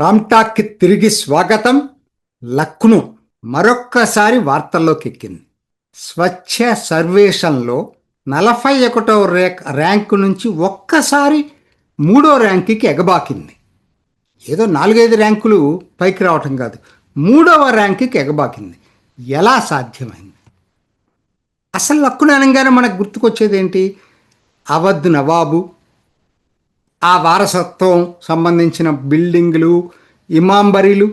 రామ్టాక్కి తిరిగి స్వాగతం లక్నో మరొక్కసారి వార్తల్లోకి ఎక్కింది స్వచ్ఛ సర్వేషన్లో నలభై ఒకటో ర్యాంక్ ర్యాంకు నుంచి ఒక్కసారి మూడో ర్యాంకుకి ఎగబాకింది. ఏదో నాలుగైదు ర్యాంకులు పైకి రావటం కాదు మూడవ ర్యాంకుకి ఎగబాకింది. ఎలా సాధ్యమైంది? అసలు లక్కున అనగానే మనకు గుర్తుకొచ్చేది ఏంటి అవధ్ నవాబు ఆ వారసత్వం సంబంధించిన బిల్డింగ్లు ఇమాంబరీలు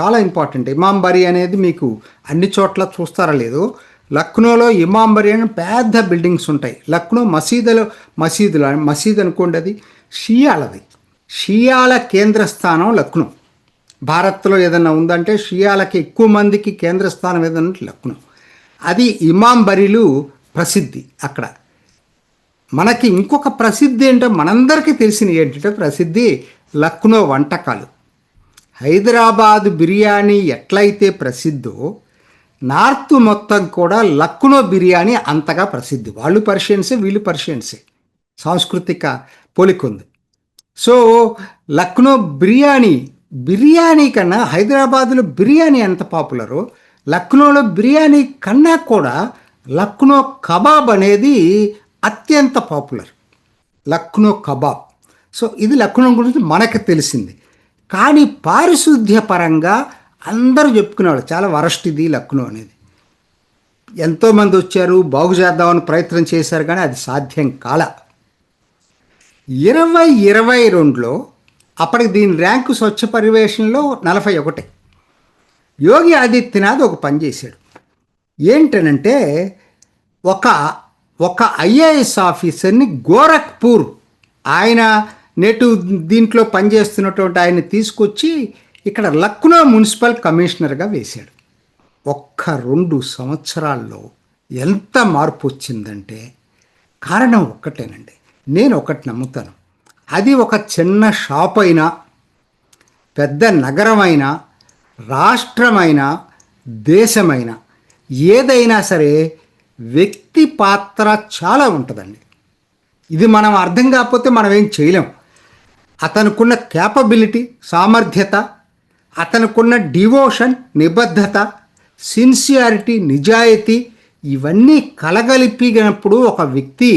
చాలా ఇంపార్టెంట్. ఇమాంబరీ అనేది మీకు అన్ని చోట్ల చూస్తారా లేదు లక్నోలో ఇమాంబరీ అని పెద్ద బిల్డింగ్స్ ఉంటాయి. లక్నో మసీదులో మసీదులు మసీద్ అనుకోండి అది షియాలది. షియాల కేంద్రస్థానం లక్నో. భారత్లో ఏదైనా ఉందంటే షియాలకి ఎక్కువ మందికి కేంద్రస్థానం ఏదన్నా ఏదైనా లక్నో. అది ఇమాంబరీలు ప్రసిద్ధి అక్కడ. మనకి ఇంకొక ప్రసిద్ధి ఏంటో మనందరికీ తెలిసిన ఏంటంటే ప్రసిద్ధి లక్నో వంటకాలు. హైదరాబాద్ బిర్యానీ ఎట్లయితే ప్రసిద్ధో నార్త్ మొత్తం కూడా లక్నో బిర్యానీ అంతగా ప్రసిద్ధి. వాళ్ళు పర్షియన్సే వీళ్ళు పర్షియన్సే. సాంస్కృతిక పోలికొంది. సో లక్నో బిర్యానీ బిర్యానీ కన్నా హైదరాబాద్లో బిర్యానీ ఎంత పాపులరో లక్నోలో బిర్యానీ కన్నా కూడా లక్నో కబాబ్ అనేది అత్యంత పాపులర్. లక్నో కబాబ్. సో ఇది లక్నో గురించి మనకు తెలిసింది. కానీ పారిశుద్ధ్య పరంగా అందరూ చెప్పుకునేవాళ్ళు చాలా వరస్ట్ ఇది లక్నో అనేది. ఎంతోమంది వచ్చారు బాగు చేద్దామని ప్రయత్నం చేశారు కానీ అది సాధ్యం కాల. ఇరవై ఇరవై రెండులో అప్పటికి దీని ర్యాంకు స్వచ్ఛ పరివేషణలో నలభై ఒకటి. యోగి ఆదిత్యనాథ్ ఒక పని చేశాడు. ఏంటనంటే ఒక ఒక ఐఏఎస్ ఆఫీసర్ని గోరఖ్పూర్ ఆయన నేటు దీంట్లో పనిచేస్తున్నటువంటి ఆయన తీసుకొచ్చి ఇక్కడ లక్నో మున్సిపల్ కమిషనర్గా వేశాడు. ఒక్క రెండు సంవత్సరాల్లో ఎంత మార్పు వచ్చిందంటే కారణం ఒక్కటేనండి. నేను ఒకటి నమ్ముతాను. అది ఒక చిన్న షాప్ అయినా పెద్ద నగరమైనా రాష్ట్రమైనా దేశమైనా ఏదైనా సరే వ్యక్తి పాత్ర చాలా ఉంటుందండి. ఇది మనం అర్థం కాకపోతే మనం ఏం చేయలేం. అతనుకున్న క్యాపబిలిటీ సామర్థ్యత అతనుకున్న డివోషన్ నిబద్ధత సిన్సియారిటీ నిజాయితీ ఇవన్నీ కలగలిపినప్పుడు ఒక వ్యక్తి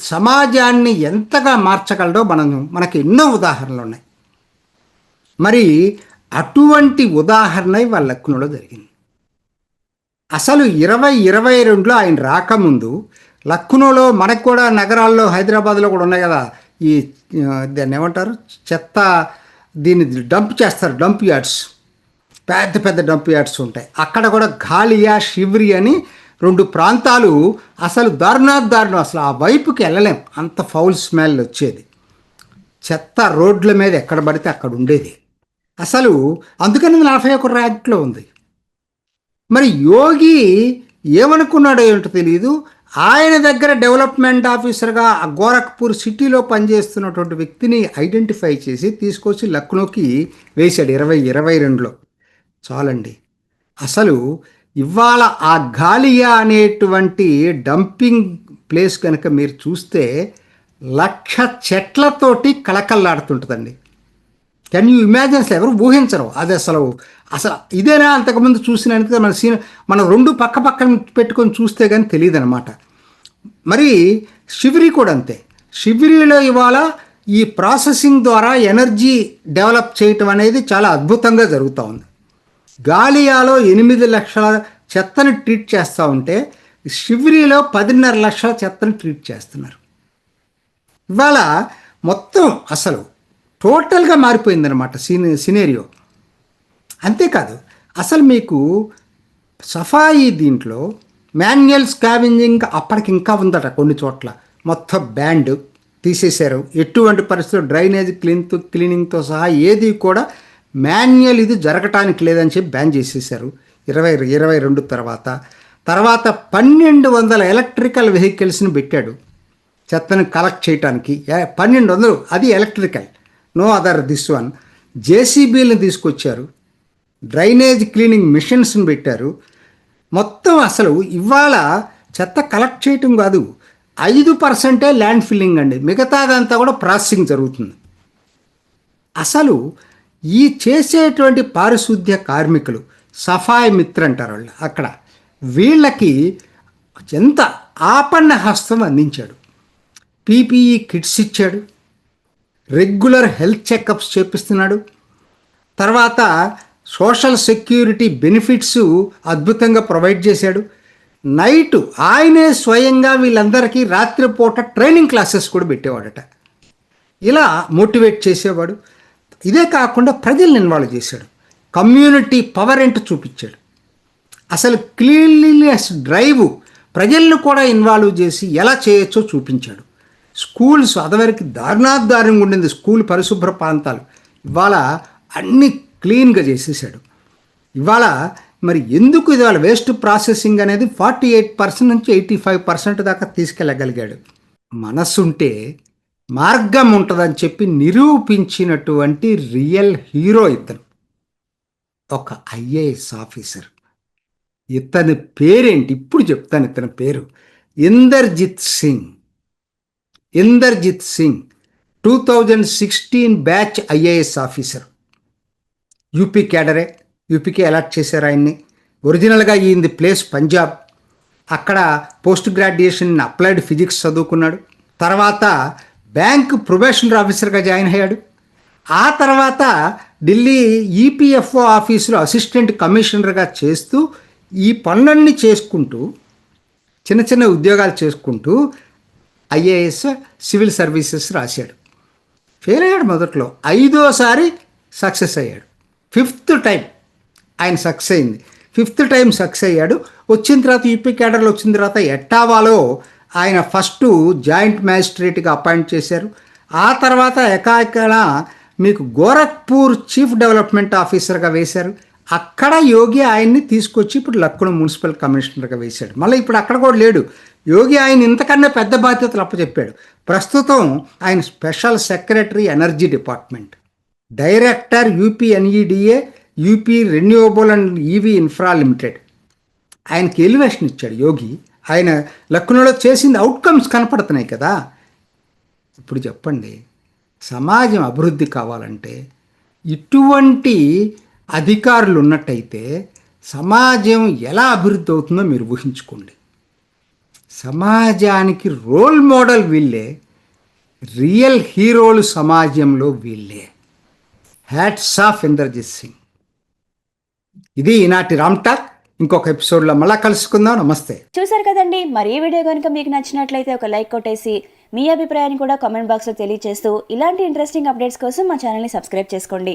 సమాజాన్ని ఎంతగా మార్చగలడో మనం మనకి ఎన్నో ఉదాహరణలు ఉన్నాయి. మరి అటువంటి ఉదాహరణ వాళ్ళ లక్నోలో జరిగింది. అసలు ఇరవై ఇరవై రెండులో ఆయన రాకముందు లక్నోలో మనకు కూడా నగరాల్లో హైదరాబాద్లో కూడా ఉన్నాయి కదా ఈ దాన్ని ఏమంటారు? చెత్త దీన్ని డంప్ చేస్తారు డంప్ యార్డ్స్. పెద్ద పెద్ద డంప్ యార్డ్స్ ఉంటాయి. అక్కడ కూడా ఘాలియా శివ్రి అని రెండు ప్రాంతాలు అసలు దారుణాత్ దారుణం. అసలు ఆ వైపుకి వెళ్ళలేం. అంత ఫౌల్ స్మెల్ వచ్చేది. చెత్త రోడ్ల మీద ఎక్కడ పడితే అక్కడ ఉండేది. అసలు అందుకని నలభై ఒక ర్యాంక్లో ఉంది. మరి యోగి ఏమనుకున్నాడో ఏంటో తెలియదు ఆయన దగ్గర డెవలప్మెంట్ ఆఫీసర్గా ఆ గోరఖ్పూర్ సిటీలో పనిచేస్తున్నటువంటి వ్యక్తిని ఐడెంటిఫై చేసి తీసుకొచ్చి లక్నోకి వేశాడు ఇరవై ఇరవై రెండులో. చాలండి. అసలు ఇవాళ ఆ గాలియా అనేటువంటి డంపింగ్ ప్లేస్ కనుక మీరు చూస్తే లక్ష చెట్లతోటి కళకళలాడుతుంటుందండి. కెన్ యూ ఇమాజిన్ అసలు ఎవరు ఊహించరు? అది అసలు అసలు ఇదేనా అంతకుముందు చూసినందుకు మన సీన్ మనం రెండు పక్క పక్కన పెట్టుకొని చూస్తే కానీ తెలియదు అనమాట మరి శివరి కూడా అంతే. శివరిలో ఇవాళ ఈ ప్రాసెసింగ్ ద్వారా ఎనర్జీ డెవలప్ చేయటం అనేది చాలా అద్భుతంగా జరుగుతూ ఉంది. గాలియాలో ఎనిమిది లక్షల చెత్తని ట్రీట్ చేస్తూ ఉంటే శివిరిలో పదిన్నర లక్షల చెత్తని ట్రీట్ చేస్తున్నారు. ఇవాళ మొత్తం అసలు టోటల్గా మారిపోయిందనమాట సీని సినేరియో. అంతేకాదు అసలు మీకు సఫాయి దీంట్లో మాన్యువల్ స్కావింజింగ్ అప్పటికి ఇంకా ఉందట కొన్ని చోట్ల. మొత్తం బ్యాండ్ తీసేశారు. ఎటువంటి పరిస్థితులు డ్రైనేజ్ క్లీన్తో క్లీనింగ్తో సహా ఏది కూడా మాన్యువల్ ఇది జరగటానికి లేదని చెప్పి బ్యాన్ చేసేసారు ఇరవై ఇరవై రెండు తర్వాత. తర్వాత పన్నెండు వందల ఎలక్ట్రికల్ వెహికల్స్ని పెట్టాడు. చెత్తను కలెక్ట్ చేయడానికి పన్నెండు వందలు. అది electrical. No other this one. జేసీబీలను తీసుకొచ్చారు. డ్రైనేజ్ క్లీనింగ్ మిషన్స్ని పెట్టారు. మొత్తం అసలు ఇవాళ చెత్త కలెక్ట్ చేయటం కాదు. ఐదు పర్సెంటే ల్యాండ్ ఫిల్లింగ్ అండి. మిగతాదంతా కూడా ప్రాసెసింగ్ జరుగుతుంది. అసలు ఈ చేసేటువంటి పారిశుద్ధ్య కార్మికులు సఫాయి మిత్ర అంటారు వాళ్ళు అక్కడ వీళ్ళకి ఎంత ఆపన్న హస్తం అందించాడు. పీపీఈ కిట్స్ ఇచ్చాడు. రెగ్యులర్ హెల్త్ చెకప్స్ చేపిస్తున్నాడు. తర్వాత సోషల్ సెక్యూరిటీ బెనిఫిట్స్ అద్భుతంగా ప్రొవైడ్ చేశాడు. నైట్ ఆయనే స్వయంగా వీళ్ళందరికీ రాత్రిపూట ట్రైనింగ్ క్లాసెస్ కూడా పెట్టేవాడట. ఇలా మోటివేట్ చేసేవాడు. ఇదే కాకుండా ప్రజల్ని ఇన్వాల్వ్ చేశాడు. కమ్యూనిటీ పవర్ ఏంటో చూపించాడు. అసలు క్లీన్లీనెస్ డ్రైవ్ ప్రజలను కూడా ఇన్వాల్వ్ చేసి ఎలా చేయొచ్చో చూపించాడు. స్కూల్స్ అదవరకు దారుణాదారుణంగా ఉండింది స్కూల్ పరిశుభ్ర ప్రాంతాలు. ఇవాళ అన్ని క్లీన్గా చేసేసాడు ఇవాళ మరి ఎందుకు ఇవాళ వేస్ట్ ప్రాసెసింగ్ అనేది ఫార్టీ ఎయిట్ పర్సెంట్ నుంచి ఎయిటీ ఫైవ్ పర్సెంట్ దాకా తీసుకెళ్ళగలిగాడు? మనస్సుంటే మార్గం ఉంటుందని చెప్పి నిరూపించినటువంటి రియల్ హీరో ఇతను. ఒక ఐఏఎస్ ఆఫీసర్. ఇతని పేరేంటి? ఇప్పుడు చెప్తాను ఇతని పేరు. Inderjit Singh. Inderjit Singh two thousand sixteen batch IAS officer UP క్యాడరే యూపీకి అలాట్ చేశారు ఆయన్ని. ఒరిజినల్గా ఈయనది ప్లేస్ పంజాబ్ అక్కడ పోస్ట్ గ్రాడ్యుయేషన్ అప్లైడ్ ఫిజిక్స్ చదువుకున్నాడు. తర్వాత బ్యాంక్ ప్రొబేషనర్ ఆఫీసర్గా జాయిన్ అయ్యాడు. ఆ తర్వాత ఢిల్లీ ఈపీఎఫ్ఓ ఆఫీసులో అసిస్టెంట్ కమిషనర్గా చేస్తూ ఈ పనులన్నీ చేసుకుంటూ చిన్న చిన్న ఉద్యోగాలు చేసుకుంటూ ఐఏఎస్ సివిల్ సర్వీసెస్ రాశాడు. ఫెయిల్ అయ్యాడు మొదట్లో. ఐదోసారి సక్సెస్ అయ్యాడు. ఫిఫ్త్ టైం ఆయన సక్సెస్ అయింది. ఫిఫ్త్ టైం సక్సెస్ అయ్యాడు. వచ్చిన తర్వాత యూపీ క్యాడర్లో వచ్చిన తర్వాత ఎట్టావాలో ఆయన ఫస్ట్ జాయింట్ మ్యాజిస్ట్రేట్గా అపాయింట్ చేశారు. ఆ తర్వాత ఎకాకన మీకు గోరఖ్పూర్ చీఫ్ డెవలప్మెంట్ ఆఫీసర్గా వేశారు. అక్కడ యోగి ఆయన్ని తీసుకొచ్చి ఇప్పుడు లక్కున మున్సిపల్ కమిషనర్గా వేశాడు. మళ్ళీ ఇప్పుడు అక్కడ కూడా లేడు. యోగి ఆయన ఇంతకన్నా పెద్ద బాధ్యతలు అప్పచెప్పాడు. ప్రస్తుతం ఆయన special secretary energy department. Director UPNEDA UP renewable and EV infra limited. ఆయనకి ఎలివేషన్ ఇచ్చాడు యోగి. ఆయన లక్నోలో చేసింది అవుట్కమ్స్ కనపడుతున్నాయి కదా. ఇప్పుడు చెప్పండి. సమాజం అభివృద్ధి కావాలంటే ఇటువంటి అధికారులు ఉన్నట్టయితే సమాజం ఎలా అభివృద్ధి అవుతుందో మీరు ఊహించుకోండి. సమాజానికి రోల్ మోడల్ వీళ్ళే రియల్ హీరోలు సమాజంలో వీళ్ళే. Hats off Indrajit Singh. ఇది ఈనాటి రామ్ టాక్. ఇంకొక ఎపిసోడ్లో మళ్ళా కలుసుకుందాం. నమస్తే. చూసారు కదండి మరి ఈ వీడియో కనుక మీకు నచ్చినట్లయితే ఒక లైక్ కొట్టేసి మీ అభిప్రాయాన్ని కూడా కామెంట్ బాక్స్లో తెలియజేస్తూ ఇలాంటి ఇంట్రెస్టింగ్ అప్డేట్స్ కోసం మా ఛానల్ని సబ్స్క్రైబ్ చేసుకోండి.